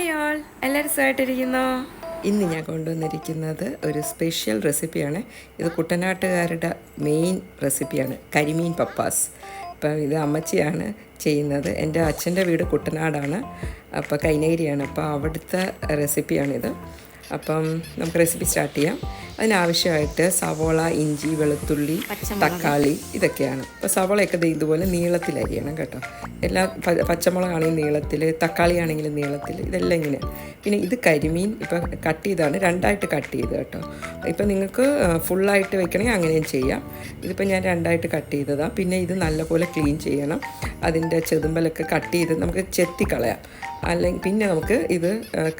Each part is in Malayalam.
ഹായ് ഓൾ എല്ലാവരും സുഖമായിട്ടിരിക്കുന്നോ? ഇന്ന് ഞാൻ കൊണ്ടുവന്നിരിക്കുന്നത് ഒരു സ്പെഷ്യൽ റെസിപ്പിയാണ്. ഇത് കുട്ടനാട്ടുകാരുടെ മെയിൻ റെസിപ്പിയാണ്. കരിമീൻ പപ്പാസ്. അപ്പം ഇത് അമ്മച്ചിയാണ് ചെയ്യുന്നത്. എന്റെ അച്ഛന്റെ വീട് കുട്ടനാടാണ്. അപ്പോൾ കൈനഗിരിയാണ്. അപ്പോൾ അവിടുത്തെ റെസിപ്പിയാണിത്. അപ്പം നമുക്ക് റെസിപ്പി സ്റ്റാർട്ട് ചെയ്യാം. അതിനാവശ്യമായിട്ട് സവോള ഇഞ്ചി വെളുത്തുള്ളി തക്കാളി ഇതൊക്കെയാണ്. അപ്പോൾ സവോളയൊക്കെ ഇതുപോലെ നീളത്തിൽ അരിയണം കേട്ടോ. എല്ലാ പച്ചമുളകാണെങ്കിലും നീളത്തിൽ തക്കാളി ആണെങ്കിൽ നീളത്തിൽ ഇതെല്ലാം ഇങ്ങനെ. പിന്നെ ഇത് കരിമീൻ ഇപ്പം കട്ട് ചെയ്താണ് രണ്ടായിട്ട് കട്ട് ചെയ്ത് കേട്ടോ. ഇപ്പം നിങ്ങൾക്ക് ഫുള്ളായിട്ട് വെക്കണമെങ്കിൽ അങ്ങനെയും ചെയ്യാം. ഇതിപ്പോൾ ഞാൻ രണ്ടായിട്ട് കട്ട് ചെയ്തതാണ് പിന്നെ ഇത് നല്ലപോലെ ക്ലീൻ ചെയ്യണം. അതിന്റെ ചെതുമ്പലൊക്കെ കട്ട് ചെയ്ത് നമുക്ക് ചെത്തിക്കളയാം അല്ലെങ്കിൽ പിന്നെ നമുക്ക് ഇത്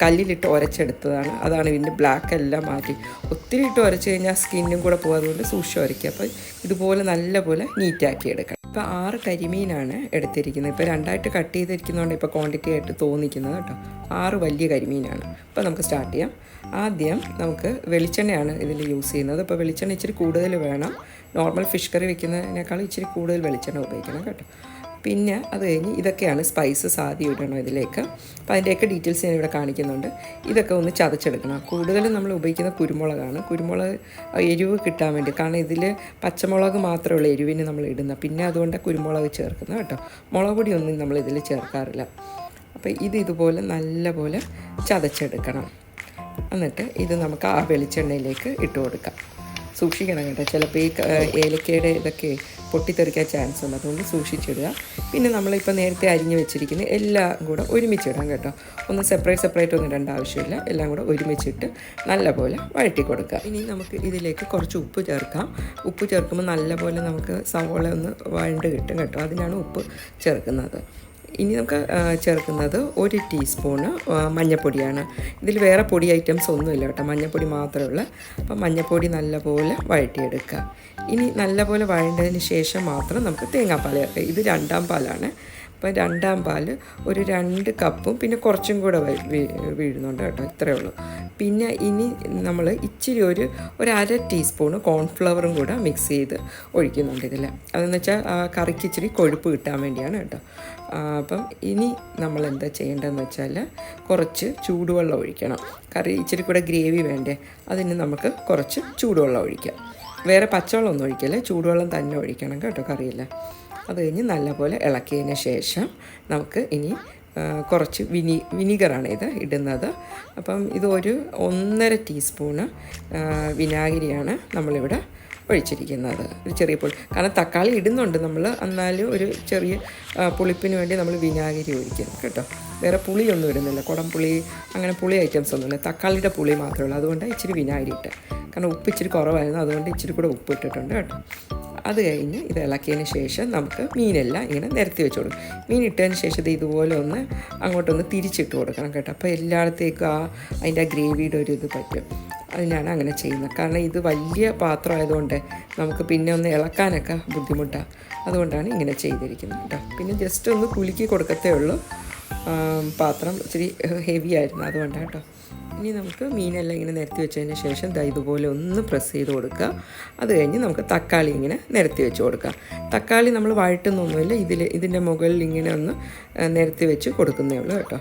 കല്ലിലിട്ട് ഒരച്ചെടുത്തതാണ്. അതാണ് ഇതിന്റെ ബ്ലാക്ക് എല്ലാം മാറ്റി. ഒത്തിരി ഇട്ട് ഉരച്ച് കഴിഞ്ഞാൽ സ്കിന്നും കൂടെ പോകും അതുകൊണ്ട് സൂക്ഷിച്ച് ഉരയ്ക്കുക അപ്പോൾ ഇതുപോലെ നല്ലപോലെ നീറ്റാക്കി എടുക്കണം. ഇപ്പോൾ ആറ് കരിമീനാണ് എടുത്തിരിക്കുന്നത്. ഇപ്പോൾ രണ്ടായിട്ട് കട്ട് ചെയ്തിരിക്കുന്നതുകൊണ്ട് ഇപ്പോൾ ക്വാണ്ടിറ്റി ആയിട്ട് തോന്നിക്കുന്നത് കേട്ടോ. ആറ് വലിയ കരിമീനാണ്. അപ്പോൾ നമുക്ക് സ്റ്റാർട്ട് ചെയ്യാം. ആദ്യം നമുക്ക് വെളിച്ചെണ്ണയാണ് ഇതിൽ യൂസ് ചെയ്യുന്നത്. അപ്പോൾ വെളിച്ചെണ്ണ ഇച്ചിരി കൂടുതൽ വേണം. നോർമൽ ഫിഷ് കറി വെക്കുന്നതിനേക്കാൾ ഇച്ചിരി കൂടുതൽ വെളിച്ചെണ്ണ ഉപയോഗിക്കണം കേട്ടോ. പിന്നെ അത് കഴിഞ്ഞ് ഇതൊക്കെയാണ് സ്പൈസസ് ആദ്യം ഇടണം ഇതിലേക്ക്. അപ്പോൾ അതിന്റെയൊക്കെ ഡീറ്റെയിൽസ് ഞാൻ ഇവിടെ കാണിക്കുന്നുണ്ട്. ഇതൊക്കെ ഒന്ന് ചതച്ചെടുക്കണം. കൂടുതലും നമ്മൾ ഉപയോഗിക്കുന്ന കുരുമുളകാണ്. കുരുമുളക് എരിവ് കിട്ടാൻ വേണ്ടി. കാരണം ഇതിൽ പച്ചമുളക് മാത്രമേ ഉള്ളൂ എരിവിന് നമ്മൾ ഇടുന്നത്. പിന്നെ അതുകൊണ്ട് കുരുമുളക് ചേർക്കുന്നത് കേട്ടോ. മുളക് പൊടി ഒന്നും നമ്മൾ ഇതിൽ ചേർക്കാറില്ല. അപ്പോൾ ഇത് ഇതുപോലെ നല്ലപോലെ ചതച്ചെടുക്കണം. എന്നിട്ട് ഇത് നമുക്ക് ആ വെളിച്ചെണ്ണയിലേക്ക് ഇട്ട് കൊടുക്കാം. സൂക്ഷിക്കണം കേട്ടോ. ചിലപ്പോൾ ഈ ഏലക്കയുടെ ഇതൊക്കെ പൊട്ടിത്തെറിക്കാൻ ചാൻസ് ഉണ്ട്. അതുകൊണ്ട് സൂക്ഷിച്ചിടുക. പിന്നെ നമ്മളിപ്പോൾ നേരത്തെ അരിഞ്ഞ് വെച്ചിരിക്കുന്ന എല്ലാം കൂടെ ഒരുമിച്ചിടാം കേട്ടോ. ഒന്ന് സെപ്പറേറ്റ് സെപ്പറേറ്റ് ഒന്നും ഇടേണ്ട ആവശ്യമില്ല. എല്ലാം കൂടെ ഒരുമിച്ചിട്ട് നല്ലപോലെ വഴറ്റി കൊടുക്കുക. ഇനി നമുക്ക് ഇതിലേക്ക് കുറച്ച് ഉപ്പ് ചേർക്കാം. ഉപ്പ് ചേർക്കുമ്പോൾ നല്ലപോലെ നമുക്ക് സവോള ഒന്ന് വഴണ്ട് കിട്ടും കേട്ടോ. അതിനാണ് ഉപ്പ് ചേർക്കുന്നത്. ഇനി നമുക്ക് ചേർക്കുന്നത് ഒരു ടീസ്പൂണ് മഞ്ഞൾപ്പൊടിയാണ് ഇതിൽ വേറെ പൊടി ഐറ്റംസ് ഒന്നുമില്ല കേട്ടോ. മഞ്ഞൾപ്പൊടി മാത്രമേ ഉള്ളൂ. അപ്പം മഞ്ഞൾപ്പൊടി നല്ലപോലെ വഴറ്റിയെടുക്കുക. ഇനി നല്ലപോലെ വഴണ്ടതിന് ശേഷം മാത്രം നമുക്ക് തേങ്ങാപ്പാൽ ചേർക്കാം. ഇത് രണ്ടാം പാലാണ്. അപ്പം രണ്ടാം പാൽ ഒരു രണ്ട് കപ്പും പിന്നെ കുറച്ചും കൂടെ വീഴുന്നുണ്ട് കേട്ടോ ഇത്രയേ ഉള്ളൂ. പിന്നെ ഇനി നമ്മൾ ഇച്ചിരി ഒരു ഒരു അര ടീസ്പൂണ് കോൺഫ്ലവറും കൂടെ മിക്സ് ചെയ്ത് ഒഴിക്കുന്നുണ്ട് ഇതിൽ. അതെന്ന് വെച്ചാൽ കറിക്ക് ഇച്ചിരി കൊഴുപ്പ് കിട്ടാൻ വേണ്ടിയാണ് കേട്ടോ. അപ്പം ഇനി നമ്മൾ എന്താ ചെയ്യേണ്ടതെന്ന് വെച്ചാൽ കുറച്ച് ചൂടുവെള്ളം ഒഴിക്കണം. കറി ഇച്ചിരി കൂടെ ഗ്രേവി വേണ്ടേ അതിന് നമുക്ക് കുറച്ച് ചൂടുവെള്ളം ഒഴിക്കാം. വേറെ പച്ചവെള്ളം ഒന്നും ഒഴിക്കല്ലേ ചൂടുവെള്ളം തന്നെ ഒഴിക്കണം കേട്ടോ കറിയില്ല അത് കഴിഞ്ഞ് നല്ലപോലെ ഇളക്കിയതിന് ശേഷം നമുക്ക് ഇനി കുറച്ച് വിനി വിനീഗറാണ് ഇത് ഇടുന്നത്. അപ്പം ഇത് ഒരു ഒന്നര ടീസ്പൂണ് വിനാഗിരിയാണ് നമ്മളിവിടെ ഒഴിച്ചിരിക്കുന്നത്. ഒരു ചെറിയ പുളി കാരണം തക്കാളി ഇടുന്നുണ്ട് നമ്മൾ എന്നാലും ഒരു ചെറിയ പുളിപ്പിന് വേണ്ടി നമ്മൾ വിനാഗിരി ഒഴിക്കും കേട്ടോ. വേറെ പുളിയൊന്നും ഇടുന്നില്ല. കുടംപുളി അങ്ങനെ പുളി ഐറ്റംസ് ഒന്നുമില്ല. തക്കാളിയുടെ പുളി മാത്രമേ ഉള്ളൂ. അതുകൊണ്ട് ഇച്ചിരി വിനാഗിരി ഇട്ട്. കാരണം ഉപ്പ് ഇച്ചിരി കുറവായിരുന്നു. അതുകൊണ്ട് ഇച്ചിരി കൂടെ ഉപ്പ് ഇട്ടിട്ടുണ്ട് കേട്ടോ. അത് കഴിഞ്ഞ് ഇത് ഇളക്കിയതിന് ശേഷം നമുക്ക് മീനെല്ലാം ഇങ്ങനെ നിരത്തി വെച്ച് കൊടുക്കും. മീൻ ഇട്ടതിന് ശേഷം ഇത് ഇതുപോലെ ഒന്ന് അങ്ങോട്ടൊന്ന് തിരിച്ചിട്ട് കൊടുക്കണം കേട്ടോ. അപ്പോൾ എല്ലായിടത്തേക്കും ആ അതിന്റെ ആ ഗ്രേവിയുടെ ഒരു ഇത് പറ്റും. അതിനാണ് അങ്ങനെ ചെയ്യുന്നത്. കാരണം ഇത് വലിയ പാത്രമായതുകൊണ്ട് നമുക്ക് പിന്നെ ഒന്ന് ഇളക്കാനൊക്കെ ബുദ്ധിമുട്ടാണ്. അതുകൊണ്ടാണ് ഇങ്ങനെ ചെയ്തിരിക്കുന്നത് കേട്ടോ. പിന്നെ ജസ്റ്റ് ഒന്ന് കുലുക്കി കൊടുക്കത്തേ ഉള്ളൂ. പാത്രം ഇച്ചിരി ഹെവി ആയിരുന്നു അതുകൊണ്ടാണ് കേട്ടോ. ഇനി നമുക്ക് മീനെല്ലാം ഇങ്ങനെ നിരത്തി വെച്ചതിന് ശേഷം ദാ ഇതുപോലെ ഒന്ന് പ്രസ് ചെയ്ത് കൊടുക്കുക. അത് കഴിഞ്ഞ് നമുക്ക് തക്കാളി ഇങ്ങനെ നിരത്തി വെച്ച് കൊടുക്കുക. തക്കാളി നമ്മൾ വഴറ്റുന്നൊന്നുമില്ല. ഇതിൽ ഇതിന്റെ മുകളിൽ ഇങ്ങനെ ഒന്ന് നിരത്തി വെച്ച് കൊടുക്കുന്നേ ഉള്ളൂ കേട്ടോ.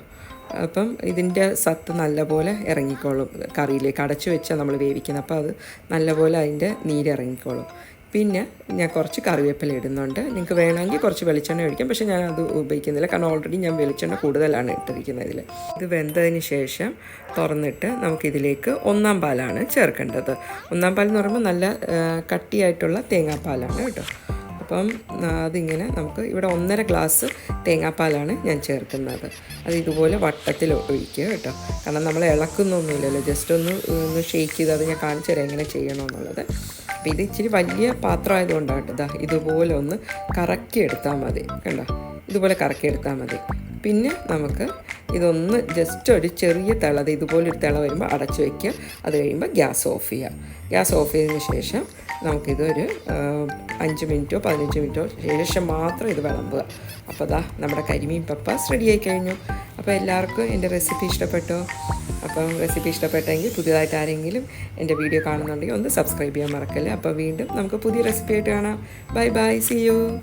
അപ്പം ഇതിന്റെ സത്ത് നല്ലപോലെ ഇറങ്ങിക്കോളും. കറിയിലേക്ക് അടച്ചു വെച്ചാൽ നമ്മൾ വേവിക്കുന്നത്. അപ്പോൾ അത് നല്ലപോലെ അതിന്റെ നീരിറങ്ങിക്കോളും പിന്നെ ഞാൻ കുറച്ച് കറിവേപ്പില ഇടുന്നുണ്ട്. നിങ്ങൾക്ക് വേണമെങ്കിൽ കുറച്ച് വെളിച്ചെണ്ണ ഒഴിക്കാം. പക്ഷേ ഞാൻ അത് ഉപയോഗിക്കുന്നില്ല. കാരണം ഓൾറെഡി ഞാൻ വെളിച്ചെണ്ണ കൂടുതലാണ് ഇട്ടിരിക്കുന്നത് ഇതിൽ ഇത് വെന്തതിന് ശേഷം തുറന്നിട്ട് നമുക്കിതിലേക്ക് ഒന്നാം പാലാണ് ചേർക്കേണ്ടത്. ഒന്നാം പാൽ പറയുമ്പോൾ നല്ല കട്ടിയായിട്ടുള്ള തേങ്ങാപ്പാലാണ് കേട്ടോ. അപ്പം അതിങ്ങനെ നമുക്ക് ഇവിടെ ഒന്നര ഗ്ലാസ് തേങ്ങാപ്പാലാണ് ഞാൻ ചേർക്കുന്നത്. അത് ഇതുപോലെ വട്ടത്തിൽ ഒഴിക്കുക കേട്ടോ. കാരണം നമ്മൾ ഇളക്കുന്നൊന്നുമില്ലല്ലോ. ജസ്റ്റ് ഒന്ന് ഒന്ന് ഷെയ്ക്ക് ചെയ്ത് അത് ഞാൻ കാണിച്ചു തരാം എങ്ങനെ ചെയ്യണമെന്നുള്ളത്. അപ്പോൾ ഇത് ഇച്ചിരി വലിയ പാത്രം ആയതുകൊണ്ടാണ് ഇതുപോലെ ഒന്ന് കറക്കി എടുത്താൽ മതി. കണ്ടോ? ഇതുപോലെ കറക്കി എടുത്താൽ മതി. പിന്നെ നമുക്ക് ഇതൊന്ന് ജസ്റ്റ് ഒരു ചെറിയ തിള ഇതുപോലൊരു തിള വരുമ്പോൾ അടച്ചു വയ്ക്കുക അത് കഴിയുമ്പോൾ ഗ്യാസ് ഓഫ് ചെയ്യുക. ഗ്യാസ് ഓഫ് ചെയ്തതിന് ശേഷം നമുക്കിതൊരു അഞ്ച് മിനിറ്റോ പതിനഞ്ച് മിനിറ്റോ ശേഷം മാത്രം ഇത് വിളമ്പുക. അപ്പോൾ അതാ നമ്മുടെ കരിമീൻ പപ്പാസ് റെഡി ആയി കഴിഞ്ഞു. അപ്പോൾ എല്ലാവർക്കും എന്റെ റെസിപ്പി ഇഷ്ടപ്പെട്ടോ? അപ്പം റെസിപ്പി ഇഷ്ടപ്പെട്ടെങ്കിൽ പുതിയതായിട്ട് ആരെങ്കിലും എന്റെ വീഡിയോ കാണുന്നുണ്ടെങ്കിൽ ഒന്ന് സബ്സ്ക്രൈബ് ചെയ്യാൻ മറക്കല്ലേ? അപ്പോൾ വീണ്ടും നമുക്ക് പുതിയ റെസിപ്പി ആയിട്ട് കാണാം. Bye bye C U